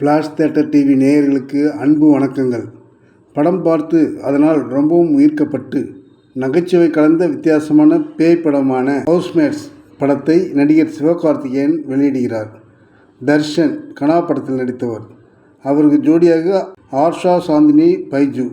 Flash theatre TV நேயர்களுக்கு அன்பு வணக்கங்கள். படம் பார்த்து அதனால் ரொம்பவும் ஈர்க்கப்பட்டு நகைச்சுவை கலந்த வித்தியாசமான பேய் படமான ஹவுஸ்மேட்ஸ் படத்தை நடிகர் சிவகார்த்திகேயன் வெளியிடுகிறார். தர்ஷன் கனா படத்தில் நடித்தவர். அவருக்கு ஜோடியாக ஆர்ஷா சாந்தினி பைஜு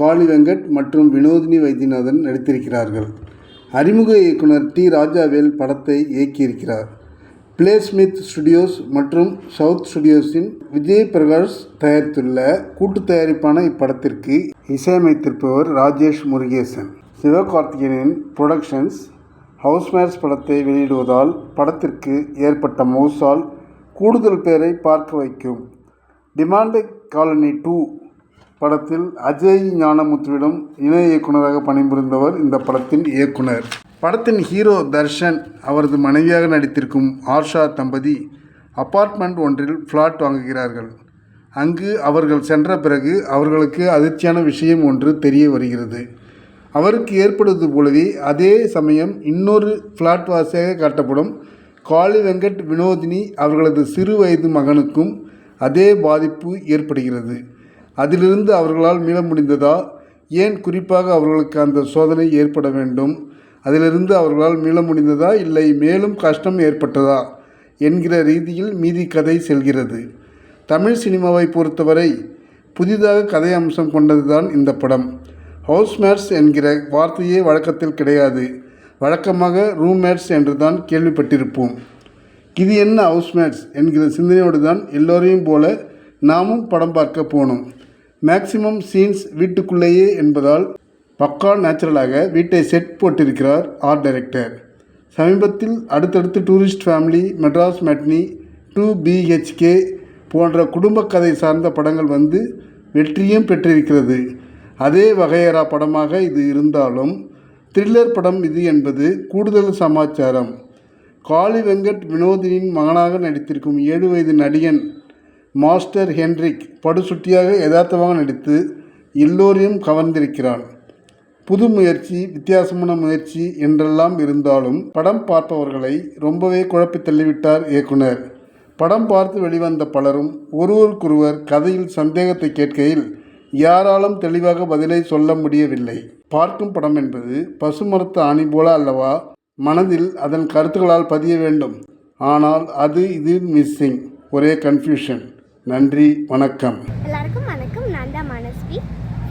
காளி வெங்கட் மற்றும் வினோதினி வைத்தியநாதன் நடித்திருக்கிறார்கள். அறிமுக இயக்குனர் டி. ராஜாவேல் படத்தை இயக்கியிருக்கிறார். பிளே ஸ்மித் ஸ்டுடியோஸ் மற்றும் சவுத் ஸ்டுடியோஸின் விஜய் பிரகாஷ் தயாரித்துள்ள கூட்டு தயாரிப்பான இப்படத்திற்கு இசையமைத்திருப்பவர் ராஜேஷ் முருகேசன். சிவகார்த்திகேயனின் புரொடக்ஷன்ஸ் ஹவுஸ்மேர்ஸ் படத்தை வெளியிடுவதால் படத்திற்கு ஏற்பட்ட மோசால் கூடுதல் பேரை பார்க்க வைக்கும். டிமாண்ட் காலனி டூ படத்தில் அஜய் ஞானமுத்துவிடம் இணை இயக்குனராக பணிபுரிந்தவர் இந்த படத்தின் இயக்குனர். படத்தின் ஹீரோ தர்ஷன் அவரது மனைவியாக நடித்திருக்கும் ஆர்ஷா தம்பதி அப்பார்ட்மெண்ட் ஒன்றில் ஃப்ளாட் வாங்குகிறார்கள். அங்கு அவர்கள் சென்ற பிறகு அவர்களுக்கு அதிர்ச்சியான விஷயம் ஒன்று தெரிய வருகிறது. அவருக்கு ஏற்படுவது போலவே அதே சமயம் இன்னொரு ஃப்ளாட் வாசியாக காட்டப்படும் காளி வெங்கட் வினோதினி அவர்களது சிறு வயது மகனுக்கும் அதே பாதிப்பு ஏற்படுகிறது. அதிலிருந்து அவர்களால் மீள முடிந்ததா? ஏன் குறிப்பாக அவர்களுக்கு அந்த சோதனை ஏற்பட வேண்டும்? அதிலிருந்து அவர்களால் மீள முடிந்ததா இல்லை மேலும் கஷ்டம் ஏற்பட்டதா என்கிற ரீதியில் மீதி கதை செல்கிறது. தமிழ் சினிமாவை பொறுத்தவரை புதிதாக கதை அம்சம் கொண்டதுதான் இந்த படம். ஹவுஸ்மேட்ஸ் என்கிற வார்த்தையே வழக்கத்தில் கிடையாது. வழக்கமாக ரூம்மேட்ஸ் என்று தான் கேள்விப்பட்டிருப்போம். இது என்ன ஹவுஸ்மேட்ஸ் என்கிற சிந்தனையோடு தான் எல்லோரையும் போல நாமும் படம் பார்க்க போனோம். மேக்சிமம் சீன்ஸ் வீட்டுக்குள்ளேயே என்பதால் பக்கா நேச்சுரலாக வீட்டை செட் போட்டிருக்கிறார் ஆர்ட் டைரக்டர் சமீபத்தில் அடுத்தடுத்து tourist family Madras matinee two BHK போன்ற குடும்ப கதை சார்ந்த படங்கள் வந்து வெற்றியும் பெற்றிருக்கிறது. அதே வகையறா படமாக இது இருந்தாலும் த்ரில்லர் படம் இது என்பது கூடுதல் சமாச்சாரம். காளி வெங்கட் வினோதினின் மகனாக நடித்திருக்கும் ஏழு வயது நடிகன் மாஸ்டர் ஹென்ரிக் படுசுட்டியாக யதார்த்தமாக நடித்து எல்லோரையும் கவர்ந்திருக்கிறான். புது முயற்சி வித்தியாசமான முயற்சி என்றெல்லாம் இருந்தாலும் படம் பார்ப்பவர்களை ரொம்பவே குழப்பி தள்ளிவிட்டார் இயக்குனர். படம் பார்த்து வெளிவந்த பலரும் ஒருவருக்கொருவர் கதையில் சந்தேகத்தை கேட்கையில் யாராலும் தெளிவாக பதிலை சொல்ல முடியவில்லை. பார்க்கும் படம் என்பது பசுமரத்து ஆணி போல அல்லவா? மனதில் அதன் கருத்துக்களால் பதிய வேண்டும். ஆனால் அது இது மிஸ்ஸிங் ஒரே கன்ஃபியூஷன் நன்றி வணக்கம். எல்லாருக்கும் வணக்கம். நான் தான் மனஸ்வி.